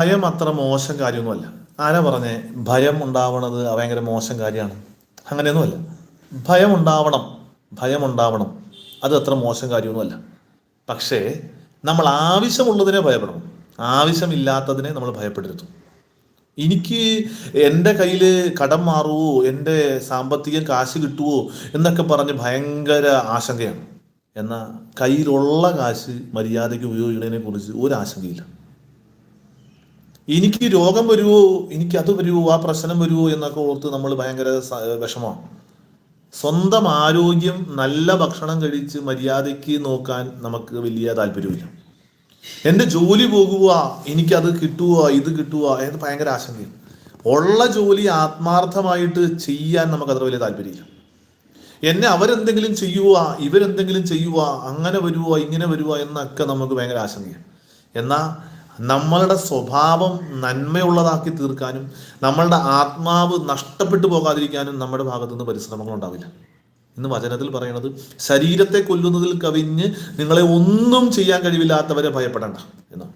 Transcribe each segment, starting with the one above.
ഭയം അത്ര മോശം കാര്യമൊന്നുമല്ല. ആരാ പറഞ്ഞേ? ഭയം ഉണ്ടാവണത് ഭയങ്കര മോശം കാര്യമാണ്. അങ്ങനെയൊന്നുമല്ല. ഭയം ഉണ്ടാവണം. ഭയം ഉണ്ടാവണം. അത് അത്ര മോശം കാര്യമൊന്നുമല്ല. പക്ഷേ നമ്മൾ ആവശ്യമുള്ളതിനെ ഭയപ്പെടണം. ആവശ്യമില്ലാത്തതിനെ നമ്മൾ ഭയപ്പെടരുത്. എനിക്ക് എന്റെ കയ്യിൽ കടം മാറുമോ എന്റെ സാമ്പത്തിക കാശ് കിട്ടുമോ എന്നൊക്കെ പറഞ്ഞ് ഭയങ്കര ആശങ്കയാണ്. എന്നാൽ കയ്യിലുള്ള കാശ് മര്യാദയ്ക്ക് ഉപയോഗിക്കുന്നതിനെ കുറിച്ച് ഒരു ആശങ്കയില്ല. എനിക്ക് രോഗം വരുമോ എനിക്ക് അത് വരുമോ ആ പ്രശ്നം വരുമോ എന്നൊക്കെ ഓർത്ത് നമ്മൾ ഭയങ്കര വിഷമമാണ്. സ്വന്തം ആരോഗ്യം നല്ല ഭക്ഷണം കഴിച്ച് മര്യാദയ്ക്ക് നോക്കാൻ നമുക്ക് വലിയ താല്പര്യമില്ല. എന്റെ ജോലി പോകുക എനിക്കത് കിട്ടുക ഇത് കിട്ടുക എന്ന് ഭയങ്കര ആശങ്കയും ഉള്ള ജോലി ആത്മാർത്ഥമായിട്ട് ചെയ്യാൻ നമുക്ക് അത്ര വലിയ താല്പര്യമില്ല. എന്നെ അവരെന്തെങ്കിലും ചെയ്യുക ഇവരെന്തെങ്കിലും ചെയ്യുക അങ്ങനെ വരുവോ ഇങ്ങനെ വരുവോ എന്നൊക്കെ നമുക്ക് ഭയങ്കര ആശങ്കയാണ്. എന്നാൽ നമ്മളുടെ സ്വഭാവം നന്മയുള്ളതാക്കി തീർക്കാനും നമ്മളുടെ ആത്മാവ് നഷ്ടപ്പെട്ടു പോകാതിരിക്കാനും നമ്മുടെ ഭാഗത്തു നിന്ന് പരിശ്രമങ്ങൾ ഉണ്ടാവില്ല. ഇന്ന് വചനത്തിൽ പറയുന്നത് ശരീരത്തെ കൊല്ലുന്നതിൽ കവിഞ്ഞ് നിങ്ങളെ ഒന്നും ചെയ്യാൻ കഴിവില്ലാത്തവരെ ഭയപ്പെടേണ്ട എന്നാണ്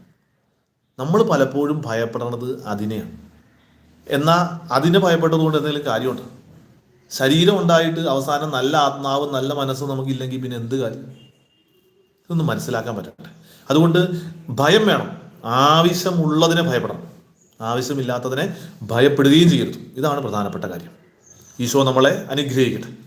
നമ്മൾ പലപ്പോഴും ഭയപ്പെടണത് അതിനെയാണ്. എന്നാൽ അതിനെ ഭയപ്പെട്ടതുകൊണ്ട് എന്തെങ്കിലും കാര്യമുണ്ട്? ശരീരം ഉണ്ടായിട്ട് അവസാനം നല്ല ആത്മാവും നല്ല മനസ്സും നമുക്കില്ലെങ്കിൽ പിന്നെ എന്ത് കാര്യം? ഇതൊന്നും മനസ്സിലാക്കാൻ പറ്റട്ടെ അതുകൊണ്ട് ഭയം വേണം. ആവശ്യമുള്ളതിനെ ഭയപ്പെടണം. ആവശ്യമില്ലാത്തതിനെ ഭയപ്പെടുകയും ചെയ്യരുത്. ഇതാണ് പ്രധാനപ്പെട്ട കാര്യം. ഈശോ നമ്മളെ അനുഗ്രഹിക്കട്ടെ.